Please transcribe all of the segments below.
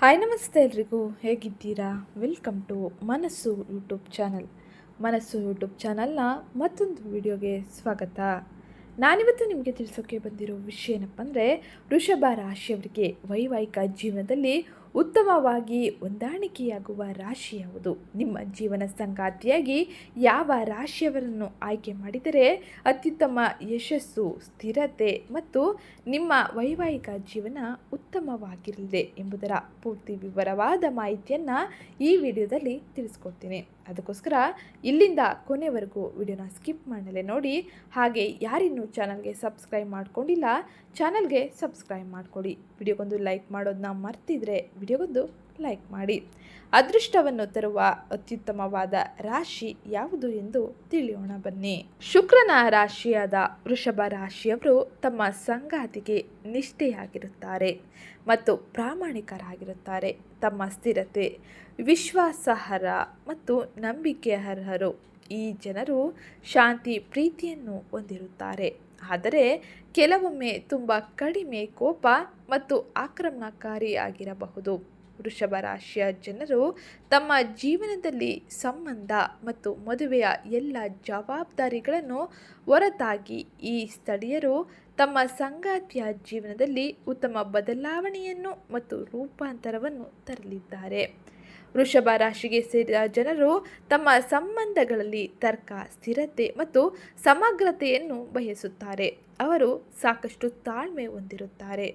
Hi, ನಮಸ್ತೆ ಎಲ್ರಿಗೂ. ಹೇಗಿದ್ದೀರಾ? Welcome to Manasu YouTube channel Manasu YouTube ಚಾನಲ್ನ ಮತ್ತೊಂದು ವಿಡಿಯೋಗೆ ಸ್ವಾಗತ. ನಾನಿವತ್ತು ನಿಮಗೆ ತಿಳಿಸೋಕೆ ಬಂದಿರೋ ವಿಷಯ ಏನಪ್ಪ ಅಂದರೆ ವೃಷಭ ರಾಶಿಯವರಿಗೆ ವೈವಾಹಿಕ ಜೀವನದಲ್ಲಿ ಉತ್ತಮವಾಗಿ ಹೊಂದಾಣಿಕೆಯಾಗುವ ರಾಶಿ ಯಾವುದು? ನಿಮ್ಮ ಜೀವನ ಸಂಗಾತಿಯಾಗಿ ಯಾವ ರಾಶಿಯವರನ್ನು ಆಯ್ಕೆ ಮಾಡಿದರೆ ಅತ್ಯುತ್ತಮ ಯಶಸ್ಸು, ಸ್ಥಿರತೆ ಮತ್ತು ನಿಮ್ಮ ವೈವಾಹಿಕ ಜೀವನ ಉತ್ತಮವಾಗಿರಲಿದೆ ಎಂಬುದರ ಪೂರ್ತಿ ವಿವರವಾದ ಮಾಹಿತಿಯನ್ನು ಈ ವಿಡಿಯೋದಲ್ಲಿ ತಿಳಿಸ್ಕೊಡ್ತೀನಿ. ಅದಕ್ಕೋಸ್ಕರ ಇಲ್ಲಿಂದ ಕೊನೆವರೆಗೂ ವಿಡಿಯೋನ ಸ್ಕಿಪ್ ಮಾಡಲೇ ನೋಡಿ. ಹಾಗೆ ಯಾರಿನ್ನೂ ಚಾನಲ್ಗೆ ಸಬ್ಸ್ಕ್ರೈಬ್ ಮಾಡ್ಕೊಂಡಿಲ್ಲ, ಚಾನಲ್ಗೆ ಸಬ್ಸ್ಕ್ರೈಬ್ ಮಾಡಿಕೊಡಿ ವಿಡಿಯೋಗೊಂದು ಲೈಕ್ ಮಾಡೋದನ್ನ ಮರ್ತಿದ್ರೆ ವಿಡಿಯೋಗೊಂದು ಲೈಕ್ ಮಾಡಿ. ಅದೃಷ್ಟವನ್ನು ತರುವ ಅತ್ಯುತ್ತಮವಾದ ರಾಶಿ ಯಾವುದು ಎಂದು ತಿಳಿಯೋಣ ಬನ್ನಿ. ಶುಕ್ರನ ರಾಶಿಯಾದ ವೃಷಭ ರಾಶಿಯವರು ತಮ್ಮ ಸಂಗಾತಿಗೆ ನಿಷ್ಠೆಯಾಗಿರುತ್ತಾರೆ ಮತ್ತು ಪ್ರಾಮಾಣಿಕರಾಗಿರುತ್ತಾರೆ. ತಮ್ಮ ಸ್ಥಿರತೆ, ವಿಶ್ವಾಸಾರ್ಹ ಮತ್ತು ನಂಬಿಕೆಯರ್ಹರು ಈ ಜನರು ಶಾಂತಿ, ಪ್ರೀತಿಯನ್ನು ಹೊಂದಿರುತ್ತಾರೆ. ಆದರೆ ಕೆಲವೊಮ್ಮೆ ತುಂಬ ಕಡಿಮೆ ಕೋಪ ಮತ್ತು ಆಕ್ರಮಣಕಾರಿಯಾಗಿರಬಹುದು. ವೃಷಭ ರಾಶಿಯ ಜನರು ತಮ್ಮ ಜೀವನದಲ್ಲಿ ಸಂಬಂಧ ಮತ್ತು ಮದುವೆಯ ಎಲ್ಲ ಜವಾಬ್ದಾರಿಗಳನ್ನು ಹೊರತಾಗಿ ಈ ಸ್ಥಳೀಯರು ತಮ್ಮ ಸಂಗಾತಿಯ ಜೀವನದಲ್ಲಿ ಉತ್ತಮ ಬದಲಾವಣೆಯನ್ನು ಮತ್ತು ರೂಪಾಂತರವನ್ನು ತರಲಿದ್ದಾರೆ. ವೃಷಭ ರಾಶಿಗೆ ಸೇರಿದ ಜನರು ತಮ್ಮ ಸಂಬಂಧಗಳಲ್ಲಿ ತರ್ಕ, ಸ್ಥಿರತೆ ಮತ್ತು ಸಮಗ್ರತೆಯನ್ನು ಬಯಸುತ್ತಾರೆ. ಅವರು ಸಾಕಷ್ಟು ತಾಳ್ಮೆ ಹೊಂದಿರುತ್ತಾರೆ.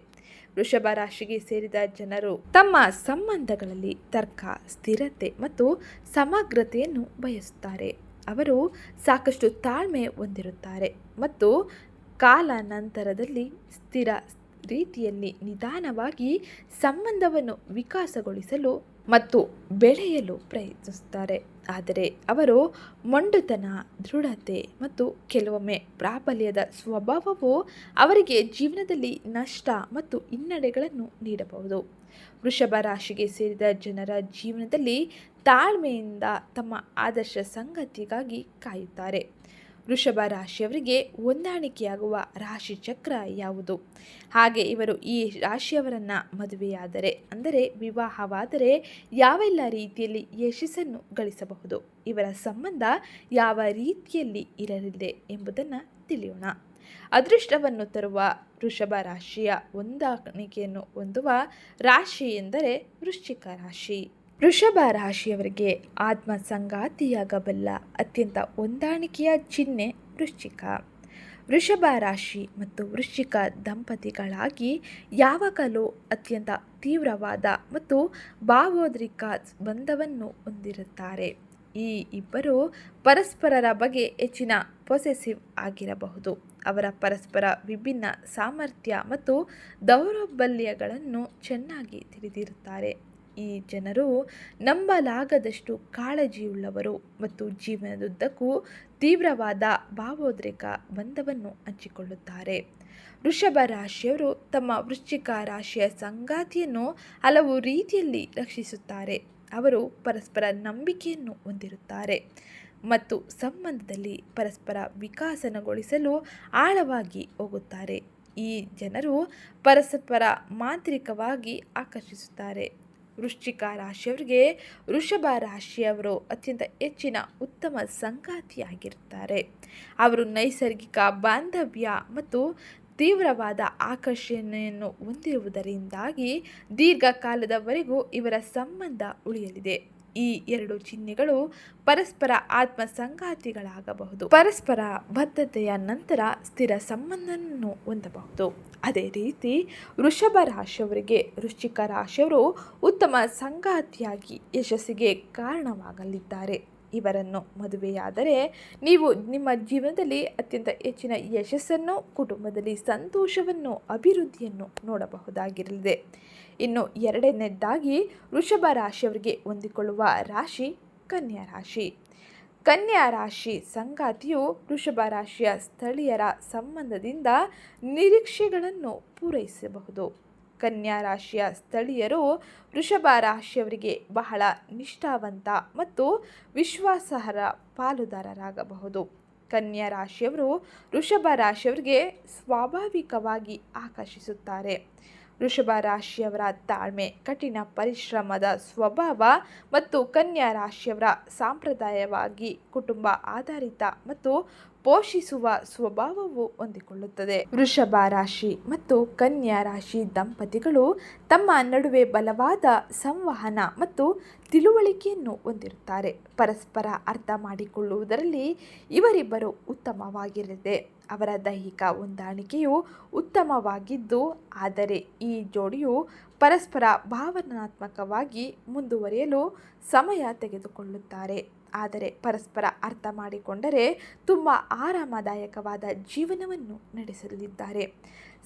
ವೃಷಭ ರಾಶಿಗೆ ಸೇರಿದ ಜನರು ತಮ್ಮ ಸಂಬಂಧಗಳಲ್ಲಿ ತರ್ಕ, ಸ್ಥಿರತೆ ಮತ್ತು ಸಮಗ್ರತೆಯನ್ನು ಬಯಸುತ್ತಾರೆ. ಅವರು ಸಾಕಷ್ಟು ತಾಳ್ಮೆ ಹೊಂದಿರುತ್ತಾರೆ ಮತ್ತು ಕಾಲ ನಂತರದಲ್ಲಿ ಸ್ಥಿರ ರೀತಿಯಲ್ಲಿ ನಿಧಾನವಾಗಿ ಸಂಬಂಧವನ್ನು ವಿಕಾಸಗೊಳಿಸಲು ಮತ್ತು ಬೆಳೆಯಲು ಪ್ರಯತ್ನಿಸುತ್ತಾರೆ. ಆದರೆ ಅವರು ಮೊಂಡುತನ, ದೃಢತೆ ಮತ್ತು ಕೆಲವೊಮ್ಮೆ ಪ್ರಾಬಲ್ಯದ ಸ್ವಭಾವವು ಅವರಿಗೆ ಜೀವನದಲ್ಲಿ ನಷ್ಟ ಮತ್ತು ಹಿನ್ನಡೆಗಳನ್ನು ನೀಡಬಹುದು. ವೃಷಭ ರಾಶಿಗೆ ಸೇರಿದ ಜನರ ಜೀವನದಲ್ಲಿ ತಾಳ್ಮೆಯಿಂದ ತಮ್ಮ ಆದರ್ಶ ಸಂಗತಿಗಾಗಿ ಕಾಯುತ್ತಾರೆ. ವೃಷಭ ರಾಶಿಯವರಿಗೆ ಹೊಂದಾಣಿಕೆಯಾಗುವ ರಾಶಿ ಚಕ್ರ ಯಾವುದು? ಹಾಗೆ ಇವರು ಈ ರಾಶಿಯವರನ್ನು ಮದುವೆಯಾದರೆ, ಅಂದರೆ ವಿವಾಹವಾದರೆ ಯಾವೆಲ್ಲ ರೀತಿಯಲ್ಲಿ ಯಶಸ್ಸನ್ನು ಗಳಿಸಬಹುದು? ಇವರ ಸಂಬಂಧ ಯಾವ ರೀತಿಯಲ್ಲಿ ಇರಲಿದೆ ಎಂಬುದನ್ನು ತಿಳಿಯೋಣ. ಅದೃಷ್ಟವನ್ನು ತರುವ ವೃಷಭ ರಾಶಿಯ ಹೊಂದಾಣಿಕೆಯನ್ನು ಹೊಂದುವ ರಾಶಿ ಎಂದರೆ ವೃಶ್ಚಿಕ ರಾಶಿ. ವೃಷಭ ರಾಶಿಯವರಿಗೆ ಆತ್ಮ ಸಂಗಾತಿಯಾಗಬಲ್ಲ ಅತ್ಯಂತ ಹೊಂದಾಣಿಕೆಯ ಚಿಹ್ನೆ ವೃಶ್ಚಿಕ. ವೃಷಭ ರಾಶಿ ಮತ್ತು ವೃಶ್ಚಿಕ ದಂಪತಿಗಳಾಗಿ ಯಾವಾಗಲೂ ಅತ್ಯಂತ ತೀವ್ರವಾದ ಮತ್ತು ಭಾವೋದ್ರಿಕ ಬಂಧವನ್ನು ಹೊಂದಿರುತ್ತಾರೆ. ಈ ಇಬ್ಬರು ಪರಸ್ಪರರ ಬಗ್ಗೆ ಹೆಚ್ಚಿನ ಪೊಸೆಸಿವ್ ಆಗಿರಬಹುದು. ಅವರ ಪರಸ್ಪರ ವಿಭಿನ್ನ ಸಾಮರ್ಥ್ಯ ಮತ್ತು ದೌರ್ಬಲ್ಯಗಳನ್ನು ಚೆನ್ನಾಗಿ ತಿಳಿದಿರುತ್ತಾರೆ. ಈ ಜನರು ನಂಬಲಾಗದಷ್ಟು ಕಾಳಜಿಯುಳ್ಳವರು ಮತ್ತು ಜೀವನದುದ್ದಕ್ಕೂ ತೀವ್ರವಾದ ಭಾವೋದ್ರೇಕ ಬಂಧವನ್ನು ಹಂಚಿಕೊಳ್ಳುತ್ತಾರೆ. ವೃಷಭ ರಾಶಿಯವರು ತಮ್ಮ ವೃಶ್ಚಿಕ ರಾಶಿಯ ಸಂಗಾತಿಯನ್ನು ಹಲವು ರೀತಿಯಲ್ಲಿ ರಕ್ಷಿಸುತ್ತಾರೆ. ಅವರು ಪರಸ್ಪರ ನಂಬಿಕೆಯನ್ನು ಹೊಂದಿರುತ್ತಾರೆ ಮತ್ತು ಸಂಬಂಧದಲ್ಲಿ ಪರಸ್ಪರ ವಿಕಾಸನಗೊಳಿಸಲು ಆಳವಾಗಿ ಹೋಗುತ್ತಾರೆ. ಈ ಜನರು ಪರಸ್ಪರ ಮಾಂತ್ರಿಕವಾಗಿ ಆಕರ್ಷಿಸುತ್ತಾರೆ. ವೃಶ್ಚಿಕ ರಾಶಿಯವರಿಗೆ ವೃಷಭ ರಾಶಿಯವರು ಅತ್ಯಂತ ಹೆಚ್ಚಿನ ಉತ್ತಮ ಸಂಗಾತಿಯಾಗಿರುತ್ತಾರೆ ಅವರು ನೈಸರ್ಗಿಕ ಬಾಂಧವ್ಯ ಮತ್ತು ತೀವ್ರವಾದ ಆಕರ್ಷಣೆಯನ್ನು ಹೊಂದಿರುವುದರಿಂದಾಗಿ ದೀರ್ಘಕಾಲದವರೆಗೂ ಇವರ ಸಂಬಂಧ ಉಳಿಯಲಿದೆ. ಈ ಎರಡು ಚಿಹ್ನೆಗಳು ಪರಸ್ಪರ ಆತ್ಮ ಸಂಗಾತಿಗಳಾಗಬಹುದು ಪರಸ್ಪರ ಬದ್ಧತೆಯ ನಂತರ ಸ್ಥಿರ ಸಂಬಂಧವನ್ನು ಹೊಂದಬಹುದು. ಅದೇ ರೀತಿ ವೃಷಭ ರಾಶಿಯವರಿಗೆ ವೃಶ್ಚಿಕ ರಾಶಿಯವರು ಉತ್ತಮ ಸಂಗಾತಿಯಾಗಿ ಯಶಸ್ಸಿಗೆ ಕಾರಣವಾಗಲಿದ್ದಾರೆ. ಇವರನ್ನು ಮದುವೆಯಾದರೆ ನೀವು ನಿಮ್ಮ ಜೀವನದಲ್ಲಿ ಅತ್ಯಂತ ಹೆಚ್ಚಿನ ಯಶಸ್ಸನ್ನು, ಕುಟುಂಬದಲ್ಲಿ ಸಂತೋಷವನ್ನು, ಅಭಿವೃದ್ಧಿಯನ್ನು ನೋಡಬಹುದಾಗಿರಲಿದೆ. ಇನ್ನು ಎರಡನೇದಾಗಿ ವೃಷಭ ರಾಶಿಯವರಿಗೆ ಹೊಂದಿಕೊಳ್ಳುವ ರಾಶಿ, ಕನ್ಯಾ ರಾಶಿ. ಕನ್ಯಾ ರಾಶಿ ಸಂಗಾತಿಯು ವೃಷಭ ರಾಶಿಯ ಸ್ಥಳೀಯರ ಸಂಬಂಧದಿಂದ ನಿರೀಕ್ಷೆಗಳನ್ನು ಪೂರೈಸಬಹುದು. ಕನ್ಯಾ ರಾಶಿಯ ಸ್ಥಳೀಯರು ವೃಷಭ ರಾಶಿಯವರಿಗೆ ಬಹಳ ನಿಷ್ಠಾವಂತ ಮತ್ತು ವಿಶ್ವಾಸಾರ್ಹ ಪಾಲುದಾರರಾಗಬಹುದು. ಕನ್ಯಾ ರಾಶಿಯವರು ವೃಷಭ ರಾಶಿಯವರಿಗೆ ಸ್ವಾಭಾವಿಕವಾಗಿ ಆಕರ್ಷಿಸುತ್ತಾರೆ. ವೃಷಭ ರಾಶಿಯವರ ತಾಳ್ಮೆ ಕಠಿಣ ಪರಿಶ್ರಮದ ಸ್ವಭಾವ ಮತ್ತು ಕನ್ಯಾ ರಾಶಿಯವರ ಸಾಂಪ್ರದಾಯವಾಗಿ ಕುಟುಂಬ ಆಧಾರಿತ ಮತ್ತು ಪೋಷಿಸುವ ಸ್ವಭಾವವು ಹೊಂದಿಕೊಳ್ಳುತ್ತದೆ. ವೃಷಭ ರಾಶಿ ಮತ್ತು ಕನ್ಯಾ ರಾಶಿ ದಂಪತಿಗಳು ತಮ್ಮ ನಡುವೆ ಬಲವಾದ ಸಂವಹನ ಮತ್ತು ತಿಳುವಳಿಕೆಯನ್ನು ಹೊಂದಿರುತ್ತಾರೆ. ಪರಸ್ಪರ ಅರ್ಥ ಮಾಡಿಕೊಳ್ಳುವುದರಲ್ಲಿ ಇವರಿಬ್ಬರು ಉತ್ತಮವಾಗಿರಲಿದೆ. ಅವರ ದೈಹಿಕ ಹೊಂದಾಣಿಕೆಯು ಉತ್ತಮವಾಗಿದ್ದು, ಆದರೆ ಈ ಜೋಡಿಯು ಪರಸ್ಪರ ಭಾವನಾತ್ಮಕವಾಗಿ ಮುಂದುವರಿಯಲು ಸಮಯ ತೆಗೆದುಕೊಳ್ಳುತ್ತಾರೆ. ಆದರೆ ಪರಸ್ಪರ ಅರ್ಥ ಮಾಡಿಕೊಂಡರೆ ತುಂಬ ಆರಾಮದಾಯಕವಾದ ಜೀವನವನ್ನು ನಡೆಸಲಿದ್ದಾರೆ.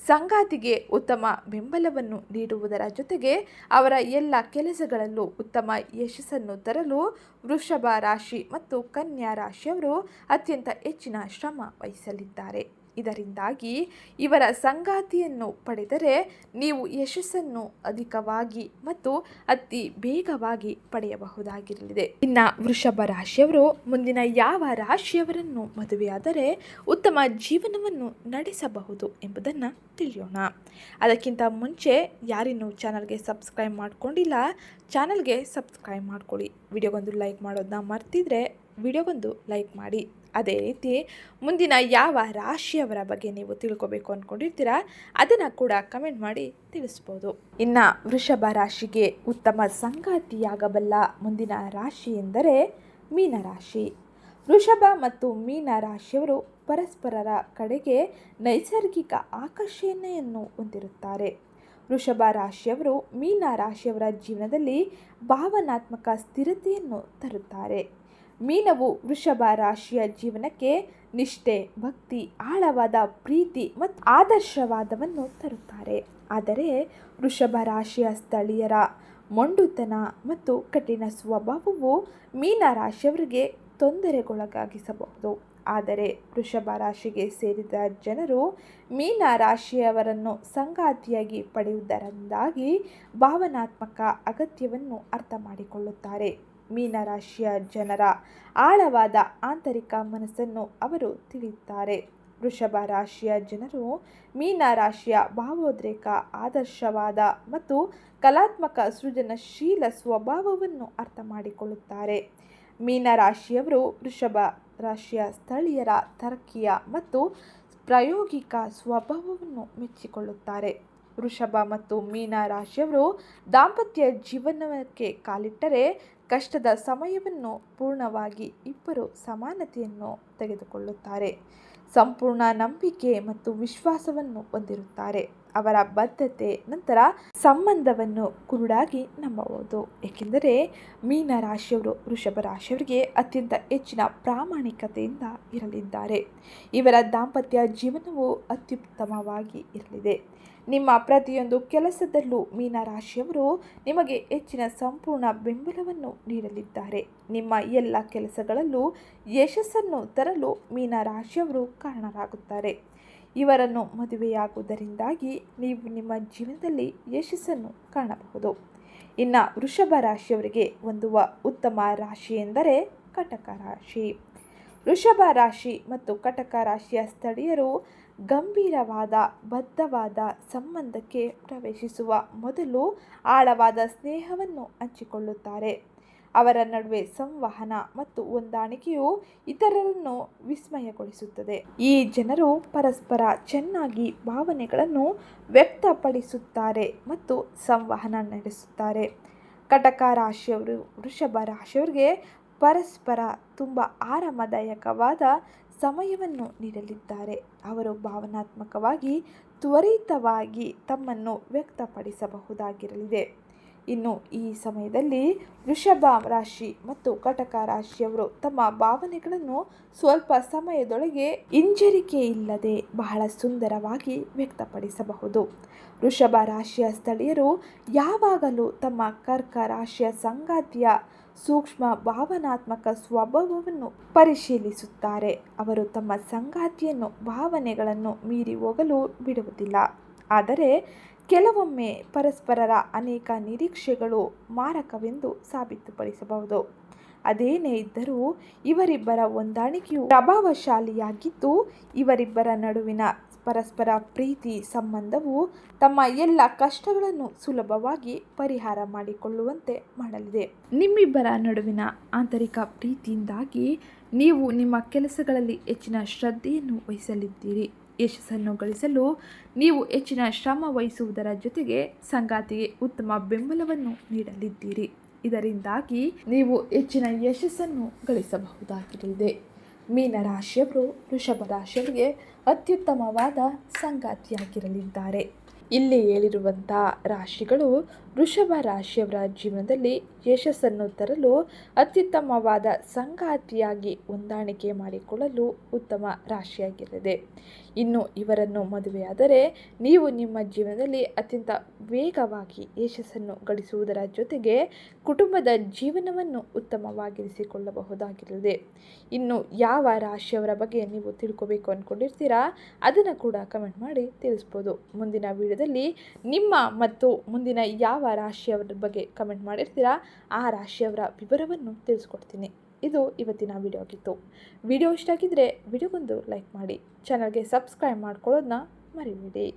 ಸಂಗಾತಿಗೆ ಉತ್ತಮ ಬೆಂಬಲವನ್ನು ನೀಡುವುದರ ಜೊತೆಗೆ ಅವರ ಎಲ್ಲ ಕೆಲಸಗಳಲ್ಲೂ ಉತ್ತಮ ಯಶಸ್ಸನ್ನು ತರಲು ವೃಷಭ ರಾಶಿ ಮತ್ತು ಕನ್ಯಾ ರಾಶಿಯವರು ಅತ್ಯಂತ ಹೆಚ್ಚಿನ ಶ್ರಮ ವಹಿಸಲಿದ್ದಾರೆ. ಇದರಿಂದಾಗಿ ಇವರ ಸಂಗಾತಿಯನ್ನು ಪಡೆದರೆ ನೀವು ಯಶಸ್ಸನ್ನು ಅಧಿಕವಾಗಿ ಮತ್ತು ಅತಿ ಬೇಗವಾಗಿ ಪಡೆಯಬಹುದಾಗಿರಲಿದೆ. ಇನ್ನು ವೃಷಭ ರಾಶಿಯವರು ಮುಂದಿನ ಯಾವ ರಾಶಿಯವರನ್ನು ಮದುವೆಯಾದರೆ ಉತ್ತಮ ಜೀವನವನ್ನು ನಡೆಸಬಹುದು ಎಂಬುದನ್ನು ತಿಳಿಯೋಣ. ಅದಕ್ಕಿಂತ ಮುಂಚೆ ಯಾರಿನ್ನೂ ಚಾನಲ್ಗೆ ಸಬ್ಸ್ಕ್ರೈಬ್ ಮಾಡಿಕೊಂಡಿಲ್ಲ, ಚಾನಲ್ಗೆ ಸಬ್ಸ್ಕ್ರೈಬ್ ಮಾಡ್ಕೊಳ್ಳಿ. ವಿಡಿಯೋಗೊಂದು ಲೈಕ್ ಮಾಡೋದನ್ನ ಮರ್ತಿದ್ರೆ ವಿಡಿಯೋಗೊಂದು ಲೈಕ್ ಮಾಡಿ. ಅದೇ ರೀತಿ ಮುಂದಿನ ಯಾವ ರಾಶಿಯವರ ಬಗ್ಗೆ ನೀವು ತಿಳ್ಕೊಬೇಕು ಅಂದ್ಕೊಂಡಿರ್ತೀರಾ ಅದನ್ನು ಕೂಡ ಕಮೆಂಟ್ ಮಾಡಿ ತಿಳಿಸ್ಬೋದು. ಇನ್ನು ವೃಷಭ ರಾಶಿಗೆ ಉತ್ತಮ ಸಂಗಾತಿಯಾಗಬಲ್ಲ ಮುಂದಿನ ರಾಶಿ ಎಂದರೆ ಮೀನರಾಶಿ ವೃಷಭ ಮತ್ತು ಮೀನ ರಾಶಿಯವರು ಪರಸ್ಪರರ ಕಡೆಗೆ ನೈಸರ್ಗಿಕ ಆಕರ್ಷಣೆಯನ್ನು ಹೊಂದಿರುತ್ತಾರೆ. ವೃಷಭ ರಾಶಿಯವರು ಮೀನ ರಾಶಿಯವರ ಜೀವನದಲ್ಲಿ ಭಾವನಾತ್ಮಕ ಸ್ಥಿರತೆಯನ್ನು ತರುತ್ತಾರೆ. ಮೀನವು ವೃಷಭ ರಾಶಿಯ ಜೀವನಕ್ಕೆ ನಿಷ್ಠೆ, ಭಕ್ತಿ, ಆಳವಾದ ಪ್ರೀತಿ ಮತ್ತು ಆದರ್ಶವಾದವನ್ನು ತರುತ್ತಾರೆ. ಆದರೆ ವೃಷಭ ರಾಶಿಯ ಸ್ಥಳೀಯರ ಮೊಂಡುತನ ಮತ್ತು ಕಠಿಣ ಸ್ವಭಾವವು ಮೀನ ರಾಶಿಯವರಿಗೆ ತೊಂದರೆಗೊಳಗಾಗಿಸಬಹುದು. ಆದರೆ ವೃಷಭ ರಾಶಿಗೆ ಸೇರಿದ ಜನರು ಮೀನ ರಾಶಿಯವರನ್ನು ಸಂಗಾತಿಯಾಗಿ ಪಡೆಯುವುದರಿಂದಾಗಿ ಭಾವನಾತ್ಮಕ ಅಗತ್ಯವನ್ನು ಅರ್ಥ ಮಾಡಿಕೊಳ್ಳುತ್ತಾರೆ. ಮೀನರಾಶಿಯ ಜನರ ಆಳವಾದ ಆಂತರಿಕ ಮನಸ್ಸನ್ನು ಅವರು ತಿಳಿಯುತ್ತಾರೆ. ವೃಷಭ ರಾಶಿಯ ಜನರು ಮೀನ ರಾಶಿಯ ಭಾವೋದ್ರೇಕ, ಆದರ್ಶವಾದ ಮತ್ತು ಕಲಾತ್ಮಕ ಸೃಜನಶೀಲ ಸ್ವಭಾವವನ್ನು ಅರ್ಥ ಮಾಡಿಕೊಳ್ಳುತ್ತಾರೆ. ಮೀನ ರಾಶಿಯವರು ವೃಷಭ ರಾಶಿಯ ಸ್ಥಳೀಯರ ತರ್ಕೀಯ ಮತ್ತು ಪ್ರಾಯೋಗಿಕ ಸ್ವಭಾವವನ್ನು ಮೆಚ್ಚಿಕೊಳ್ಳುತ್ತಾರೆ. ವೃಷಭ ಮತ್ತು ಮೀನ ರಾಶಿಯವರು ದಾಂಪತ್ಯ ಜೀವನಕ್ಕೆ ಕಾಲಿಟ್ಟರೆ ಕಷ್ಟದ ಸಮಯವನ್ನು ಪೂರ್ಣವಾಗಿ ಇಬ್ಬರು ಸಮಾನತೆಯನ್ನು ತೆಗೆದುಕೊಳ್ಳುತ್ತಾರೆ. ಸಂಪೂರ್ಣ ನಂಬಿಕೆ ಮತ್ತು ವಿಶ್ವಾಸವನ್ನು ಹೊಂದಿರುತ್ತಾರೆ. ಅವರ ಬದ್ಧತೆ ನಂತರ ಸಂಬಂಧವನ್ನು ಕುರುಡಾಗಿ ನಂಬಬಹುದು ಏಕೆಂದರೆ ಮೀನ ರಾಶಿಯವರು ವೃಷಭ ರಾಶಿಯವರಿಗೆ ಅತ್ಯಂತ ಹೆಚ್ಚಿನ ಪ್ರಾಮಾಣಿಕತೆಯಿಂದ ಇರಲಿದ್ದಾರೆ. ಇವರ ದಾಂಪತ್ಯ ಜೀವನವು ಅತ್ಯುತ್ತಮವಾಗಿ ಇರಲಿದೆ. ನಿಮ್ಮ ಪ್ರತಿಯೊಂದು ಕೆಲಸದಲ್ಲೂ ಮೀನರಾಶಿಯವರು ನಿಮಗೆ ಹೆಚ್ಚಿನ ಸಂಪೂರ್ಣ ಬೆಂಬಲವನ್ನು ನೀಡಲಿದ್ದಾರೆ. ನಿಮ್ಮ ಎಲ್ಲ ಕೆಲಸಗಳಲ್ಲೂ ಯಶಸ್ಸನ್ನು ತರಲು ಮೀನರಾಶಿಯವರು ಕಾರಣರಾಗುತ್ತಾರೆ. ಇವರನ್ನು ಮದುವೆಯಾಗುವುದರಿಂದಾಗಿ ನೀವು ನಿಮ್ಮ ಜೀವನದಲ್ಲಿ ಯಶಸ್ಸನ್ನು ಕಾಣಬಹುದು. ಇನ್ನು ವೃಷಭ ರಾಶಿಯವರಿಗೆ ಹೊಂದುವ ಉತ್ತಮ ರಾಶಿ ಎಂದರೆ ಕಟಕ ರಾಶಿ. ವೃಷಭ ರಾಶಿ ಮತ್ತು ಕಟಕ ರಾಶಿಯ ಸ್ಥಳೀಯರು ಗಂಭೀರವಾದ, ಬದ್ಧವಾದ ಸಂಬಂಧಕ್ಕೆ ಪ್ರವೇಶಿಸುವ ಮೊದಲು ಆಳವಾದ ಸ್ನೇಹವನ್ನು ಹಂಚಿಕೊಳ್ಳುತ್ತಾರೆ. ಅವರ ನಡುವೆ ಸಂವಹನ ಮತ್ತು ಹೊಂದಾಣಿಕೆಯು ಇತರರನ್ನು ವಿಸ್ಮಯಗೊಳಿಸುತ್ತದೆ. ಈ ಜನರು ಪರಸ್ಪರ ಚೆನ್ನಾಗಿ ಭಾವನೆಗಳನ್ನು ವ್ಯಕ್ತಪಡಿಸುತ್ತಾರೆ ಮತ್ತು ಸಂವಹನ ನಡೆಸುತ್ತಾರೆ. ಕಟಕ ರಾಶಿಯವರು, ವೃಷಭ ರಾಶಿಯವರಿಗೆ ಪರಸ್ಪರ ತುಂಬ ಆರಾಮದಾಯಕವಾದ ಸಮಯವನ್ನು ನೀಡಲಿದ್ದಾರೆ. ಅವರು ಭಾವನಾತ್ಮಕವಾಗಿ ತ್ವರಿತವಾಗಿ ತಮ್ಮನ್ನು ವ್ಯಕ್ತಪಡಿಸಬಹುದಾಗಿರಲಿದೆ. ಇನ್ನು ಈ ಸಮಯದಲ್ಲಿ ವೃಷಭ ರಾಶಿ ಮತ್ತು ಕಟಕ ರಾಶಿಯವರು ತಮ್ಮ ಭಾವನೆಗಳನ್ನು ಸ್ವಲ್ಪ ಸಮಯದೊಳಗೆ ಹಿಂಜರಿಕೆ ಇಲ್ಲದೆ ಬಹಳ ಸುಂದರವಾಗಿ ವ್ಯಕ್ತಪಡಿಸಬಹುದು. ವೃಷಭ ರಾಶಿಯ ಸ್ಥಳೀಯರು ಯಾವಾಗಲೂ ತಮ್ಮ ಕರ್ಕ ರಾಶಿಯ ಸಂಗಾತಿಯ ಸೂಕ್ಷ್ಮ ಭಾವನಾತ್ಮಕ ಸ್ವಭಾವವನ್ನು ಪರಿಶೀಲಿಸುತ್ತಾರೆ. ಅವರು ತಮ್ಮ ಸಂಗಾತಿಯನ್ನು ಭಾವನೆಗಳನ್ನು ಮೀರಿ ಹೋಗಲು ಬಿಡುವುದಿಲ್ಲ. ಆದರೆ ಕೆಲವೊಮ್ಮೆ ಪರಸ್ಪರರ ಅನೇಕ ನಿರೀಕ್ಷೆಗಳು ಮಾರಕವೆಂದು ಸಾಬೀತುಪಡಿಸಬಹುದು. ಅದೇನೇ ಇದ್ದರೂ ಇವರಿಬ್ಬರ ಹೊಂದಾಣಿಕೆಯು ಪ್ರಭಾವಶಾಲಿಯಾಗಿದ್ದು, ಇವರಿಬ್ಬರ ನಡುವಿನ ಪರಸ್ಪರ ಪ್ರೀತಿ ಸಂಬಂಧವು ತಮ್ಮ ಎಲ್ಲ ಕಷ್ಟಗಳನ್ನು ಸುಲಭವಾಗಿ ಪರಿಹಾರ ಮಾಡಿಕೊಳ್ಳುವಂತೆ ಮಾಡಲಿದೆ. ನಿಮ್ಮಿಬ್ಬರ ನಡುವಿನ ಆಂತರಿಕ ಪ್ರೀತಿಯಿಂದಾಗಿ ನೀವು ನಿಮ್ಮ ಕೆಲಸಗಳಲ್ಲಿ ಹೆಚ್ಚಿನ ಶ್ರದ್ಧೆಯನ್ನು ವಹಿಸಲಿದ್ದೀರಿ. ಯಶಸ್ಸನ್ನು ಗಳಿಸಲು ನೀವು ಹೆಚ್ಚಿನ ಶ್ರಮ ವಹಿಸುವುದರ ಜೊತೆಗೆ ಸಂಗಾತಿಗೆ ಉತ್ತಮ ಬೆಂಬಲವನ್ನು ನೀಡಲಿದ್ದೀರಿ. ಇದರಿಂದಾಗಿ ನೀವು ಹೆಚ್ಚಿನ ಯಶಸ್ಸನ್ನು ಗಳಿಸಬಹುದಾಗಿರಲಿದೆ ಮೀನರಾಶಿಯವರು ವೃಷಭ ರಾಶಿಯವರಿಗೆ ಅತ್ಯುತ್ತಮವಾದ ಸಂಗಾತಿಯಾಗಿರಲಿದ್ದಾರೆ. ಇಲ್ಲಿ ಹೇಳಿರುವಂಥ ರಾಶಿಗಳು ವೃಷಭ ರಾಶಿಯವರ ಜೀವನದಲ್ಲಿ ಯಶಸ್ಸನ್ನು ತರಲು ಅತ್ಯುತ್ತಮವಾದ ಸಂಗಾತಿಯಾಗಿ ಹೊಂದಾಣಿಕೆ ಮಾಡಿಕೊಳ್ಳಲು ಉತ್ತಮ ರಾಶಿಯಾಗಿರಲಿದೆ. ಇನ್ನು ಇವರನ್ನು ಮದುವೆಯಾದರೆ ನೀವು ನಿಮ್ಮ ಜೀವನದಲ್ಲಿ ಅತ್ಯಂತ ವೇಗವಾಗಿ ಯಶಸ್ಸನ್ನು ಗಳಿಸುವುದರ ಜೊತೆಗೆ ಕುಟುಂಬದ ಜೀವನವನ್ನು ಉತ್ತಮವಾಗಿರಿಸಿಕೊಳ್ಳಬಹುದಾಗಿರಲಿದೆ. ಇನ್ನು ಯಾವ ರಾಶಿಯವರ ಬಗ್ಗೆ ನೀವು ತಿಳ್ಕೋಬೇಕು ಅಂದ್ಕೊಂಡಿರ್ತೀರಾ ಅದನ್ನು ಕೂಡ ಕಮೆಂಟ್ ಮಾಡಿ ತಿಳಿಸ್ಬೋದು. ಮುಂದಿನ ವಿಡಿಯೋದಲ್ಲಿ ನಿಮ್ಮ ಮತ್ತು ಮುಂದಿನ ಯಾವ ರಾಶಿಯವರ ಬಗ್ಗೆ ಕಮೆಂಟ್ ಮಾಡಿರ್ತೀರಾ, ಆ ರಾಶಿಯವರ ವಿವರವನ್ನು ತಿಳಿಸ್ಕೊಡ್ತೀನಿ. ಇದು ಇವತ್ತಿನ ವಿಡಿಯೋ ಆಗಿತ್ತು ವಿಡಿಯೋ ಇಷ್ಟ ಆಗಿದ್ದರೆ ವಿಡಿಯೋಗೊಂದು ಲೈಕ್ ಮಾಡಿ. ಚಾನಲ್ಗೆ ಸಬ್ಸ್ಕ್ರೈಬ್ ಮಾಡ್ಕೊಳ್ಳೋದನ್ನ ಮರಿಬೇಡಿ.